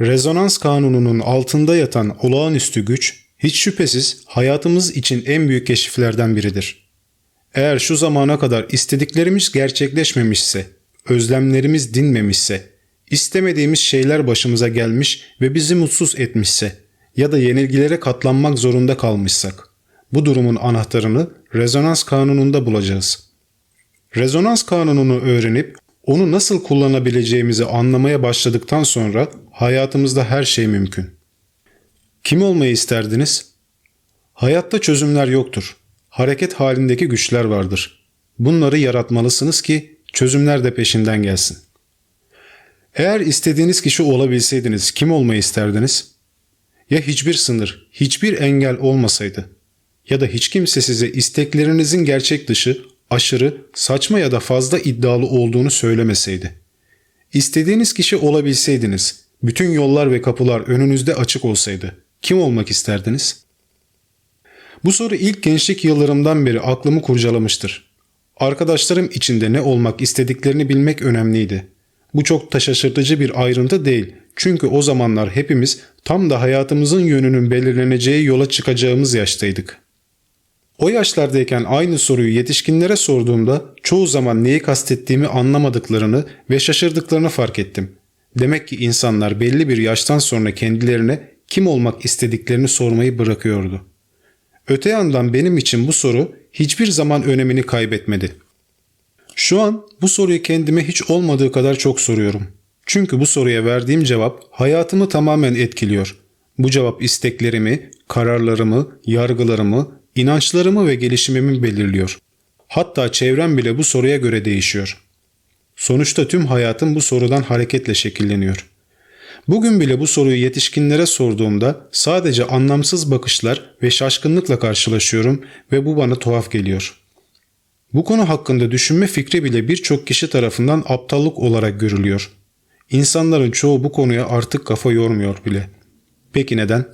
Rezonans kanununun altında yatan olağanüstü güç, hiç şüphesiz hayatımız için en büyük keşiflerden biridir. Eğer şu zamana kadar istediklerimiz gerçekleşmemişse, özlemlerimiz dinmemişse, istemediğimiz şeyler başımıza gelmiş ve bizi mutsuz etmişse ya da yenilgilere katlanmak zorunda kalmışsak, bu durumun anahtarını rezonans kanununda bulacağız. Rezonans kanununu öğrenip onu nasıl kullanabileceğimizi anlamaya başladıktan sonra hayatımızda her şey mümkün. Kim olmayı isterdiniz? Hayatta çözümler yoktur. Hareket halindeki güçler vardır. Bunları yaratmalısınız ki çözümler de peşinden gelsin. Eğer istediğiniz kişi olabilseydiniz kim olmayı isterdiniz? Ya hiçbir sınır, hiçbir engel olmasaydı ya da hiç kimse size isteklerinizin gerçek dışı, aşırı, saçma ya da fazla iddialı olduğunu söylemeseydi. İstediğiniz kişi olabilseydiniz, bütün yollar ve kapılar önünüzde açık olsaydı kim olmak isterdiniz? Bu soru ilk gençlik yıllarımdan beri aklımı kurcalamıştır. Arkadaşlarım içinde ne olmak istediklerini bilmek önemliydi. Bu çok da şaşırtıcı bir ayrıntı değil. Çünkü o zamanlar hepimiz tam da hayatımızın yönünün belirleneceği yola çıkacağımız yaştaydık. O yaşlardayken aynı soruyu yetişkinlere sorduğumda çoğu zaman neyi kastettiğimi anlamadıklarını ve şaşırdıklarını fark ettim. Demek ki insanlar belli bir yaştan sonra kendilerine kim olmak istediklerini sormayı bırakıyordu. Öte yandan benim için bu soru hiçbir zaman önemini kaybetmedi. Şu an bu soruyu kendime hiç olmadığı kadar çok soruyorum. Çünkü bu soruya verdiğim cevap hayatımı tamamen etkiliyor. Bu cevap isteklerimi, kararlarımı, yargılarımı, inançlarımı ve gelişimimi belirliyor. Hatta çevrem bile bu soruya göre değişiyor. Sonuçta tüm hayatım bu sorudan hareketle şekilleniyor. Bugün bile bu soruyu yetişkinlere sorduğumda sadece anlamsız bakışlar ve şaşkınlıkla karşılaşıyorum ve bu bana tuhaf geliyor. Bu konu hakkında düşünme fikri bile birçok kişi tarafından aptallık olarak görülüyor. İnsanların çoğu bu konuya artık kafa yormuyor bile. Peki neden?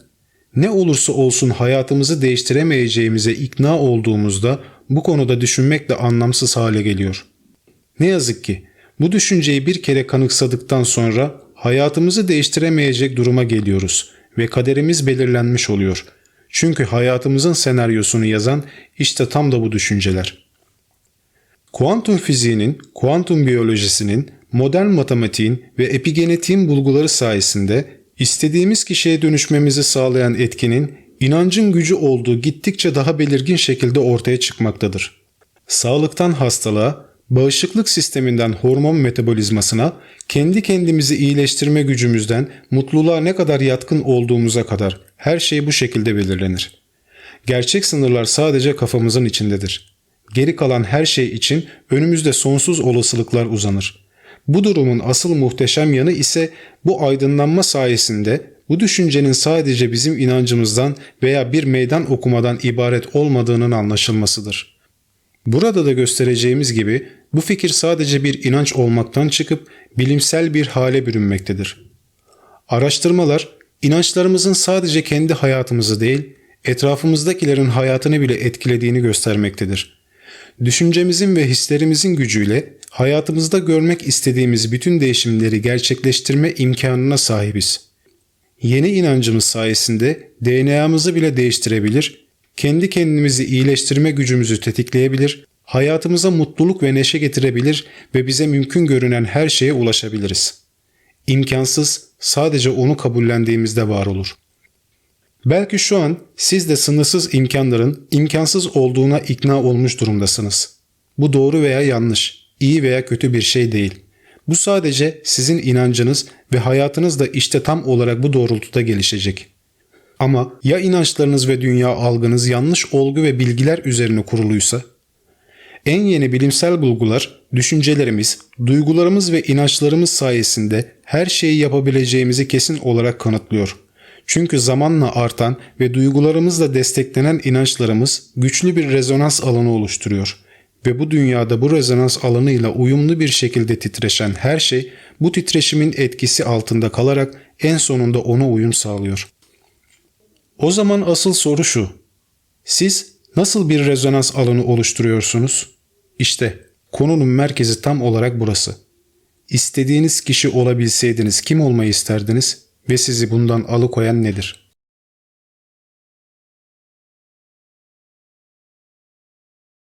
Ne olursa olsun hayatımızı değiştiremeyeceğimize ikna olduğumuzda bu konuda düşünmek de anlamsız hale geliyor. Ne yazık ki bu düşünceyi bir kere kanıksadıktan sonra hayatımızı değiştiremeyecek duruma geliyoruz ve kaderimiz belirlenmiş oluyor. Çünkü hayatımızın senaryosunu yazan işte tam da bu düşünceler. Kuantum fiziğinin, kuantum biyolojisinin, modern matematiğin ve epigenetiğin bulguları sayesinde istediğimiz kişiye dönüşmemizi sağlayan etkinin inancın gücü olduğu gittikçe daha belirgin şekilde ortaya çıkmaktadır. Sağlıktan hastalığa, bağışıklık sisteminden hormon metabolizmasına, kendi kendimizi iyileştirme gücümüzden mutluluğa ne kadar yatkın olduğumuza kadar her şey bu şekilde belirlenir. Gerçek sınırlar sadece kafamızın içindedir. Geri kalan her şey için önümüzde sonsuz olasılıklar uzanır. Bu durumun asıl muhteşem yanı ise bu aydınlanma sayesinde bu düşüncenin sadece bizim inancımızdan veya bir meydan okumadan ibaret olmadığının anlaşılmasıdır. Burada da göstereceğimiz gibi bu fikir sadece bir inanç olmaktan çıkıp bilimsel bir hale bürünmektedir. Araştırmalar inançlarımızın sadece kendi hayatımızı değil, etrafımızdakilerin hayatını bile etkilediğini göstermektedir. Düşüncemizin ve hislerimizin gücüyle hayatımızda görmek istediğimiz bütün değişimleri gerçekleştirme imkanına sahibiz. Yeni inancımız sayesinde DNA'mızı bile değiştirebilir, kendi kendimizi iyileştirme gücümüzü tetikleyebilir, hayatımıza mutluluk ve neşe getirebilir ve bize mümkün görünen her şeye ulaşabiliriz. İmkansız sadece onu kabullendiğimizde var olur. Belki şu an siz de sınırsız imkanların imkansız olduğuna ikna olmuş durumdasınız. Bu doğru veya yanlış, iyi veya kötü bir şey değil. Bu sadece sizin inancınız ve hayatınız da işte tam olarak bu doğrultuda gelişecek. Ama ya inançlarınız ve dünya algınız yanlış olgu ve bilgiler üzerine kuruluysa? En yeni bilimsel bulgular, düşüncelerimiz, duygularımız ve inançlarımız sayesinde her şeyi yapabileceğimizi kesin olarak kanıtlıyor. Çünkü zamanla artan ve duygularımızla desteklenen inançlarımız güçlü bir rezonans alanı oluşturuyor. Ve bu dünyada bu rezonans alanıyla uyumlu bir şekilde titreşen her şey bu titreşimin etkisi altında kalarak en sonunda ona uyum sağlıyor. O zaman asıl soru şu. Siz nasıl bir rezonans alanı oluşturuyorsunuz? İşte konunun merkezi tam olarak burası. İstediğiniz kişi olabilseydiniz kim olmayı isterdiniz ve sizi bundan alıkoyan nedir?